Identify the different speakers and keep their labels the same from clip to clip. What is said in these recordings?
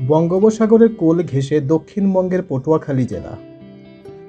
Speaker 1: বঙ্গোপসাগরের কোল ঘেঁষে দক্ষিণবঙ্গের পটুয়াখালী জেলা।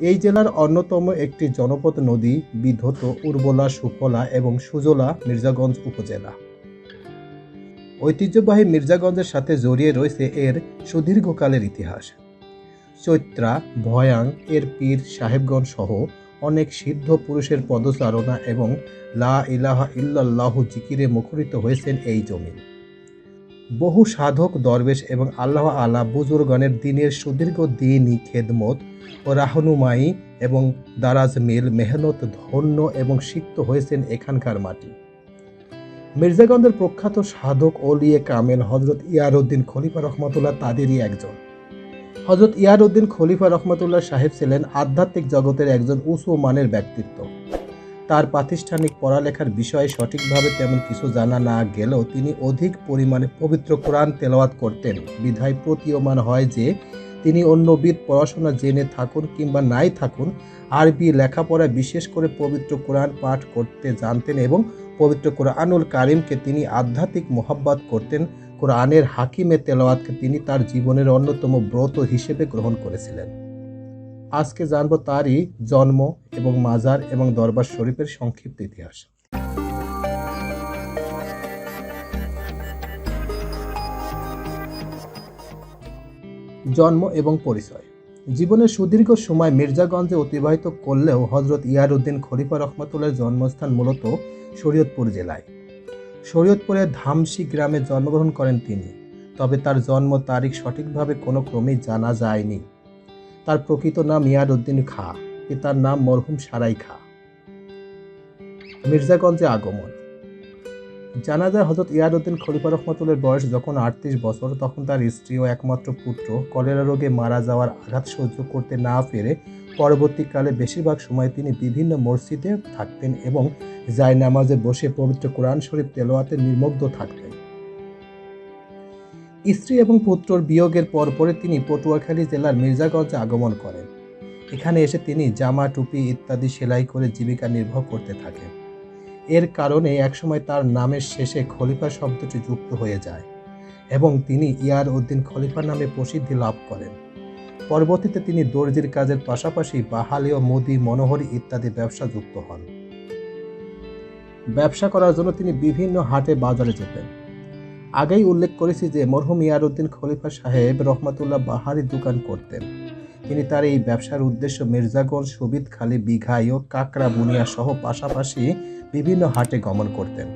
Speaker 1: এই জেলার অন্যতম একটি জনপদ নদী বিধত, উর্বলা, সুফলা এবং সুজলা মির্জাগঞ্জ উপজেলা। ঐতিহ্যবাহী মির্জাগঞ্জের সাথে জড়িয়ে রয়েছে এর সুদীর্ঘকালের ইতিহাস। চৈত্রা, ভয়াং, এর পীর সাহেবগঞ্জ সহ অনেক সিদ্ধ পুরুষের পদচারণা এবং লা ইলাহা ইল্লাল্লাহু জিকিরে মুখরিত হয়েছেন এই জমি বহু সাধক, দরবেশ এবং আল্লাহ আলা বুজুর্গণের দিনের সুদীর্ঘ দিনই খেদমত ও রাহনুমাই এবং দারাজ মিল মেহনত ধন্য এবং সিক্ত হয়েছেন এখানকার মাটি। মির্জাগঞ্জের প্রখ্যাত সাধক ওলিয়ে কামেল হজরত ইয়ারউদ্দিন খলিফা রহমতুল্লাহ তাদেরই একজন। হজরত ইয়ারউদ্দিন খলিফা রহমতুল্লাহ সাহেব ছিলেন আধ্যাত্মিক জগতের একজন উঁচু মানের ব্যক্তিত্ব। তার প্রাতিষ্ঠানিক পড়ালেখার বিষয়ে সঠিকভাবে তেমন কিছু জানা না গেলেও তিনি অধিক পরিমাণে পবিত্র কোরআন তেলাওয়াত করতেন। বিধায় প্রতীয়মান হয় যে, তিনি অন্য বিদ পড়াশোনা জেনে থাকুন কিংবা নাই থাকুন, আরবি লেখাপড়া বিশেষ করে পবিত্র কোরআন পাঠ করতে জানতেন এবং পবিত্র কোরআনুল কারিমকে তিনি আধ্যাত্মিক মোহাব্বত করতেন। কোরআনের হাকিমে তেলাওয়াতকে তিনি তার জীবনের অন্যতম ব্রত হিসেবে গ্রহণ করেছিলেন। আজকে জানব তারই জন্ম এবং মাজার এবং দরবার শরীফের সংক্ষিপ্ত ইতিহাস। জন্ম এবং পরিচয়। জীবনের সুদীর্ঘ সময় মির্জাগঞ্জে অতিবাহিত করলেও হজরত ইয়ারউদ্দিন খলিফা রহমতুল্লাহর জন্মস্থান মূলত শরীয়তপুর জেলায়। শরীয়তপুরের ধামসি গ্রামে জন্মগ্রহণ করেন তিনি। তবে তার জন্ম তারিখ সঠিকভাবে কোনো ক্রমেই জানা যায়নি। তার প্রকৃত নাম ইয়ারউদ্দিন খা পিতার নাম মরহুম সারাই খা। মির্জাগঞ্জে আগমন। জানা যায় হজরত ইয়ারউদ্দিন খলিফা রহমতুল্লের বয়স যখন আটত্রিশ বছর, তখন তার স্ত্রী ও একমাত্র পুত্র কলেরা রোগে মারা যাওয়ার আঘাত সহ্য করতে না পেরে পরবর্তীকালে বেশিরভাগ সময় তিনি বিভিন্ন মসজিদে থাকতেন এবং জায় নামাজে বসে পবিত্র কোরআন শরীফ তেলোয়াতে নির্মগ্ধ থাকতেন। স্ত্রী এবং পুত্রর বিয়োগের পরপরে তিনি পটুয়াখালী জেলার মির্জাগঞ্জে আগমন করেন। এখানে এসে তিনি জামা, টুপি ইত্যাদি সেলাই করে জীবিকা নির্বাহ করতে থাকেন। এর কারণে একসময় তার নামের শেষে খলিফা শব্দটি যুক্ত হয়ে যায় এবং তিনি ইয়ার উদ্দিন খলিফা নামে প্রসিদ্ধি লাভ করেন। পরবর্তীতে তিনি দর্জির কাজের পাশাপাশি বাহালি ও মুদি, মনোহরি ইত্যাদি ব্যবসা যুক্ত হন। ব্যবসা করার জন্য তিনি বিভিন্ন হাটে বাজারে যেতেন। আগেই উল্লেখ করেছি যে মরহুম ইয়ারউদ্দিন খলিফা সাহেব রহমাতুল্লাহ বাহারি দোকান করতেন। তিনি তার এই ব্যবসার উদ্দেশ্য মির্জাগঞ্জ সুবিদখালী বিঘাই ও কাকড়া, বুনিয়া সহ পাশাপাশি বিভিন্ন হাটে গমন করতেন।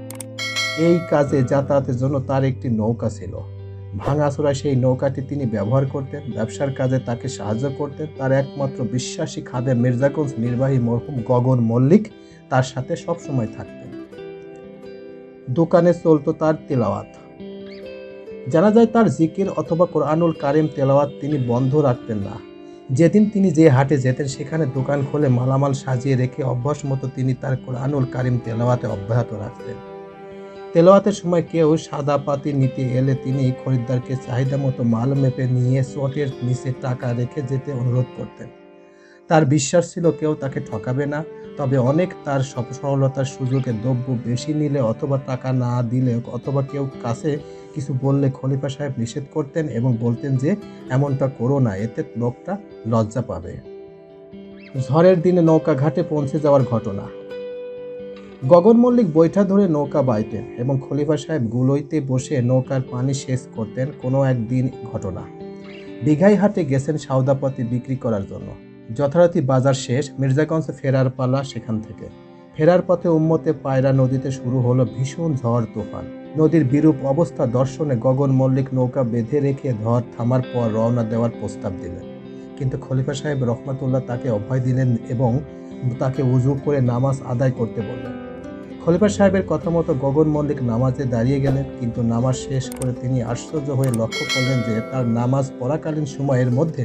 Speaker 1: এই কাজে যাতায়াতের জন্য তার একটি নৌকা ছিল। ভাঙাচোরা সেই নৌকাটি তিনি ব্যবহার করতেন। ব্যবসার কাজে তাকে সাহায্য করতেন। তার একমাত্র বিশ্বাসী খাদে মির্জাগঞ্জ নির্বাহী মরহুম গগন মল্লিক তার সাথে সবসময় থাকতেন। দোকানে চলতো তার তেলাওয়াত। জানা যায় তার জিকির অথবা কোরআনুল কারিম তেলাওয়াত তিনি বন্ধ রাখতেন না। যেদিন তিনি যে হাটে যেতেন, সেখানে দোকান খুলে মালামাল সাজিয়ে রেখে অভ্যাস মতো তিনি তার কোরআনুল কারিম তেলাওয়াতে অব্যাহত রাখতেন। তেলাওয়াতের সময় কেউ সাদা পাতি নিতে এলে তিনি খরিদ্দারকে চাহিদা মতো মাল মেপে নিয়ে চটের নিচে টাকা রেখে যেতে অনুরোধ করতেন। তার বিশ্বাস ছিল কেউ তাকে ঠকাবে না তবে অনেক তার সরলতার সুযোগে দ্রব্য বেশি নিলে অথবা টাকা না দিলে অথবা কেউ কাছে কিছু বললে খলিফা সাহেব নিষেধ করতেন এবং বলতেন যে, এমনটা করো না, এতে লোকটা লজ্জা পাবে। ঝড়ের দিনে নৌকা ঘাটে পৌঁছে যাওয়ার ঘটনা। গগন মল্লিক বৈঠা ধরে নৌকা বাইতেন এবং খলিফা সাহেব গুলোইতে বসে নৌকার পানি শেষ করতেন কোনো একদিন ঘটনা। দীঘাই হাটে গেছেন সওদাপতি বিক্রি করার জন্য। যথারীতি বাজার শেষ, মির্জাগঞ্জ ফেরার পালা সেখান থেকে। ফেরার পথে উম্মতে পায়রা নদীতে শুরু হলো ভীষণ ঝড় তুফান। নদীর বিরূপ অবস্থা দর্শনে গগন মল্লিক নৌকা বেঁধে রেখে ঝড় থামার পর রওনা দেওয়ার প্রস্তাব দিলেন। কিন্তু খলিফা সাহেব রহমাতুল্লাহ তাকে অভয় দিলেন এবং তাকে উজু করে নামাজ আদায় করতে বললেন। খলিফা সাহেবের কথা মতো গগন মল্লিক নামাজে দাঁড়িয়ে গেলেন, কিন্তু নামাজ শেষ করে তিনি আশ্চর্য হয়ে লক্ষ্য করলেন যে তার নামাজ পড়াকালীন সময়ের মধ্যে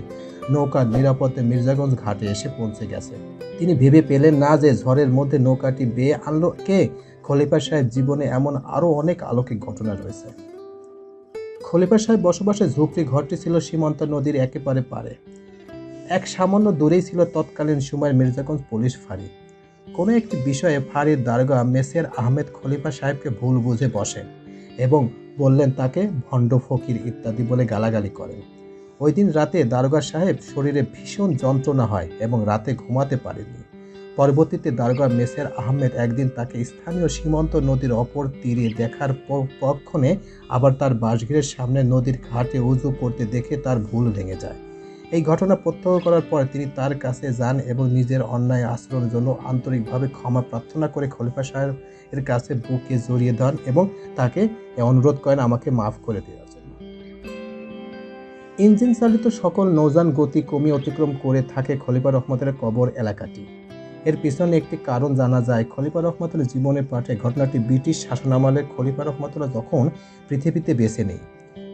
Speaker 1: নৌকা নিরাপদে মির্জাগঞ্জ ঘাটে এসে পৌঁছে গেছে। তিনি ভেবে পেলেন না যে ঝড়ের মধ্যে নৌকাটি বেয়ে আনলো কে। খলিফা সাহেব জীবনে এমন আরও অনেক আলৌকিক ঘটনা রয়েছে। খলিফা সাহেব বসবাসের ঝুপড়ি ঘরটি ছিল সীমান্ত নদীর একেবারে পারে এক সামান্য দূরেই ছিল তৎকালীন সময়ের মির্জাগঞ্জ পুলিশ ফাঁড়ি। কোনো একটি বিষয়ে ফাঁড়ির দারোগা মেসের আহমেদ খলিফা সাহেবকে ভুল বুঝে বসেন এবং বললেন তাকে ভণ্ড ফকির ইত্যাদি বলে গালাগালি করেন। ওই দিন রাতে দারোগা সাহেব শরীরে ভীষণ যন্ত্রণা হয় এবং রাতে ঘুমাতে পারেননি। পরবর্তীতে দারোগা মেসের আহমেদ একদিন তাকে স্থানীয় সীমান্ত নদীর অপর তীরে দেখার পক্ষণে আবার তার বাসগৃহের সামনে নদীর ঘাটে উজু করতে দেখে তার ভুল ভেঙে যায়। এই ঘটনা প্রত্যক্ষ করার পর তিনি তার কাছে যান এবং নিজের অন্যায় আচরণের জন্য আন্তরিকভাবে ক্ষমা প্রার্থনা করে খলিফা সাহেবের কাছে বুকে জড়িয়ে দেন এবং তাকে অনুরোধ করেন আমাকে মাফ করে দেওয়ার জন্য। ইঞ্জিন চালিত সকল নৌযান গতি কমিয়ে অতিক্রম করে থাকে খলিফা রহমতের কবর এলাকাটি। এর পিছনে একটি কারণ জানা যায়, খলিফা রহমতুল্লাহ জীবনের পাঠে ঘটনাটি ব্রিটিশ শাসনামলের খলিফা রহমতুল্লাহ যখন পৃথিবীতে বেছে নেই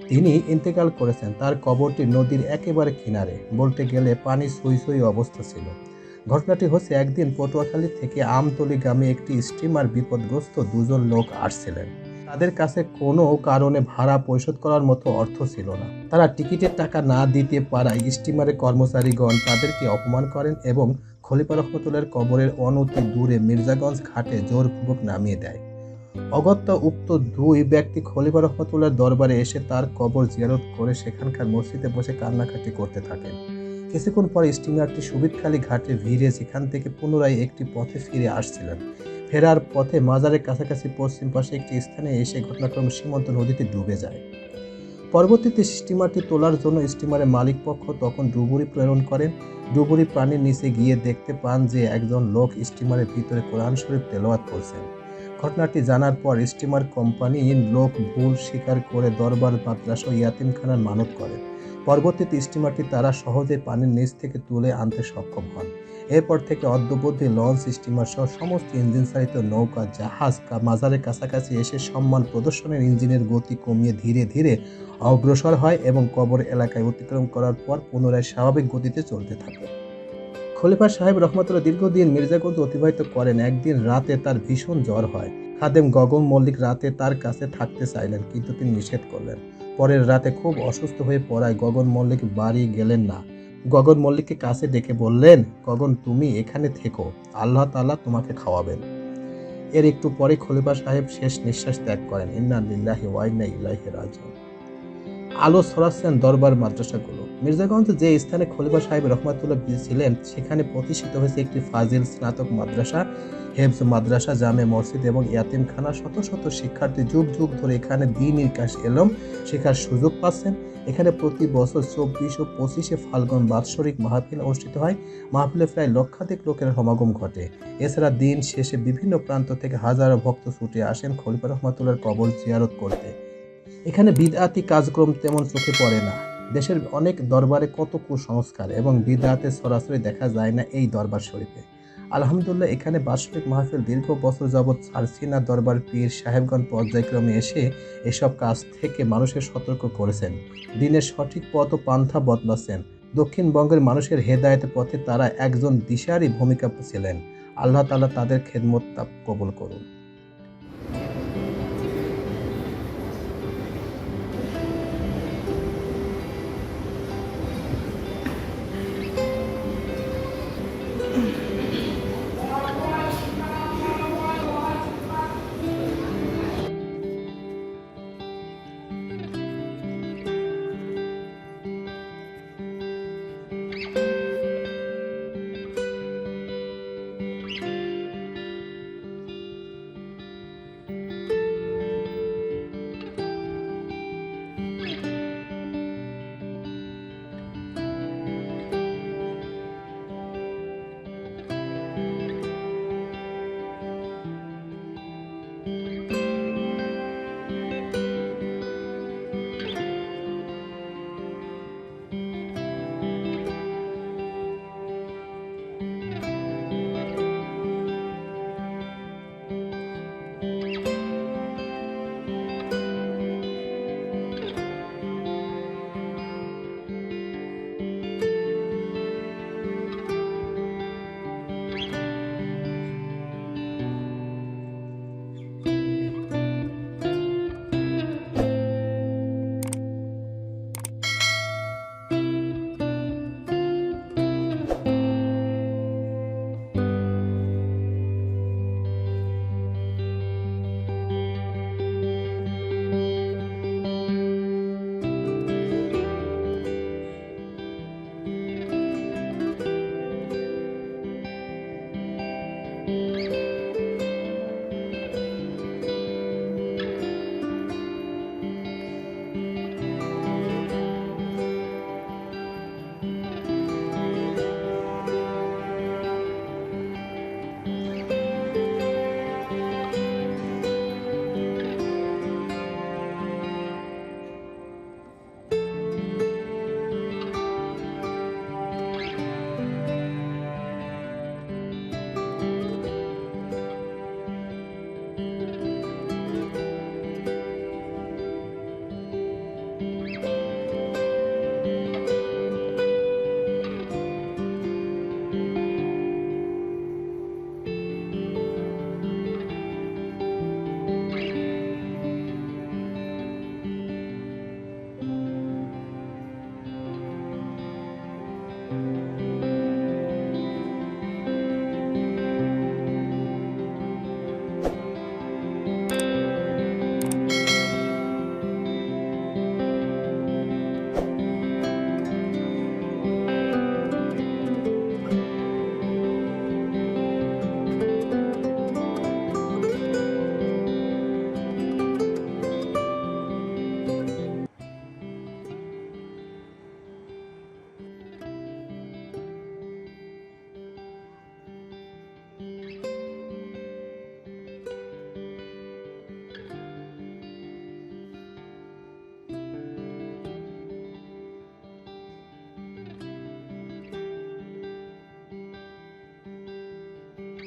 Speaker 1: তিনি ইন্তেকাল করেছেন, তার কবরটি নদীর একেবারে কিনারে। বলতে গেলে পানি সই সই অবস্থা ছিল। ঘটনাটি হচ্ছে একদিন পটুয়াখালী থেকে আমতলি গ্রামে একটি স্টিমার বিপদগ্রস্ত দুজন লোক আসছিলেন। তাদের কাছে কোনো কারণে ভাড়া পরিশোধ করার মতো অর্থ ছিল না। তারা টিকিটের টাকা না দিতে পারায় স্টিমারের কর্মচারীগণ তাদেরকে অপমান করেন এবং খলিফা রহমতুল্লার কবরের অনতি দূরে মির্জাগঞ্জ ঘাটে জোরপূর্বক নামিয়ে দেয়। অগত্য উক্ত দুই ব্যক্তি খলিফা রহমতুল্লার দরবারে এসে তার কবর জিয়ারত করে সেখানকার মসজিদে বসে কান্নাকাটি করতে থাকেন। কিছুক্ষণ পর স্টিমারটি সুবিদখালী ঘাটে ভিড়ে সেখান থেকে পুনরায় একটি পথে ফিরে আসছিলেন। ফেরার পথে মাজারের কাছাকাছি পশ্চিম পাশে একটি স্থানে এসে ঘটনাক্রমে সীমান্ত নদীতে ডুবে যায়। পরবর্তীতে স্টিমারটি তোলার জন্য স্টিমারের মালিক পক্ষ তখন ডুবুরি প্রেরণ করেন। ডুবুরি প্রাণীর নিচে গিয়ে দেখতে পান যে একজন লোক স্টিমারের ভিতরে কোরআন শরীফ তেলাওয়াত করছেন। ঘটনাটি জানার পর স্টিমার কোম্পানির লোক ভুল স্বীকার করে দরবার মাদ্রাসা ও ইয়াতিমখানার মানত করেন। পরবর্তীতে স্টিমারটি তারা সহজে পানির নিচ থেকে তুলে আনতে সক্ষম হন। এরপর থেকে অদ্যবধি লঞ্চ, স্টিমার সহ সমস্ত ইঞ্জিন চালিত নৌকা, জাহাজ মাজারের কাছাকাছি এসে সম্মান প্রদর্শনের ইঞ্জিনের গতি কমিয়ে ধীরে ধীরে অগ্রসর হয় এবং কবর এলাকায় অতিক্রম করার পর পুনরায় স্বাভাবিক গতিতে চলতে থাকে। খলিফা সাহেব রহমতুল্লাহ দীর্ঘদিন মির্জাগঞ্জ অতিবাহিত করেন। একদিন রাতে তার ভীষণ জ্বর হয়। খাদেম গগন মল্লিক রাতে তার কাছে থাকতে চাইলেন, কিন্তু তিনি নিষেধ করলেন। পরের রাতে খুব অসুস্থ হয়ে পড়ায় গগন মল্লিক বাড়ি গেলেন না। গগন মল্লিককে কাছে ডেকে বললেন, গগন, তুমি এখানে থেকো। আল্লাহ তালা তোমাকে খাওয়াবেন। এর একটু পরে খলিফা সাহেব শেষ নিঃশ্বাস ত্যাগ করেন। ইন্না লিল্লাহি ওয়া ইন্না ইলাইহি রাজিউন। আলো ছড়াচ্ছেন দরবার মাদ্রাসাগুলো। মির্জাগঞ্জ যে স্থানে খলিফা সাহেব রহমাতুল্লাহ ছিলেন, সেখানে প্রতিষ্ঠিত হয়েছে একটি ফাজিল স্নাতক মাদ্রাসা, হেফজ মাদ্রাসা, জামে মসজিদ এবং ইয়াতিমখানা। শত শত শিক্ষার্থী যুগ যুগ ধরে এখানে দিন ইকাশ এলম, শেখার সুযোগ পাচ্ছেন। এখানে প্রতি বছর চব্বিশ ও পঁচিশে ফাল্গুন বাৎসরিক মাহফিল অনুষ্ঠিত হয়। মাহফিলে প্রায় লক্ষাধিক লোকের সমাগম ঘটে। এছাড়া দিন শেষে বিভিন্ন প্রান্ত থেকে হাজারো ভক্ত ছুটে আসেন খলিফা রহমাতুল্লাহর কবর জিয়ারত করতে। এখানে বিদআতি কাজকর্ম তেমন চোখে পড়ে না। দেশের অনেক দরবারে কত কুসংস্কার এবং বিদআতে সরাসরি দেখা যায় না এই দরবার শরীফে। আলহামদুলিল্লাহ, এখানে বাৎসরিক মাহফিল দীর্ঘ বছর যাবৎ সারসিনা দরবার পীর সাহেবগঞ্জ পর্যায়ক্রমে এসে এসব কাজ থেকে মানুষকে সতর্ক করেছেন। দিনের সঠিক পথ ও পান্থা বদলাচ্ছেন। দক্ষিণবঙ্গের মানুষের হেদায়েতের পথে তারা একজন দিশারি ভূমিকা ছিলেন। আল্লাহ তাআলা তাদের খেদমত কবুল করুন।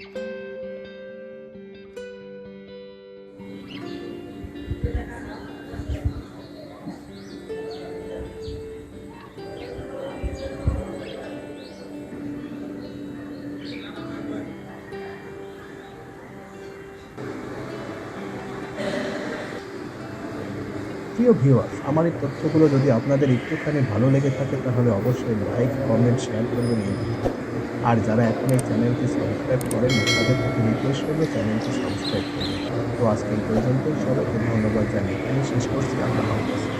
Speaker 1: প্রিয় ভিউয়ার্স আমার এই তথ্যগুলো যদি আপনাদের একটুখানি ভালো লেগে থাকে, তাহলে অবশ্যই লাইক কমেন্ট শেয়ার করবেন। আর যারা এখন এই চ্যানেলটি সাবস্ক্রাইব করেন, তাদের প্রতি রিকোয়েস্ট করবে চ্যানেলটি সাবস্ক্রাইব করবে তো আজকে পর্যন্ত সবাইকে ধন্যবাদ জানিয়ে আমি শেষ করছি, আল্লাহ হাফেজ।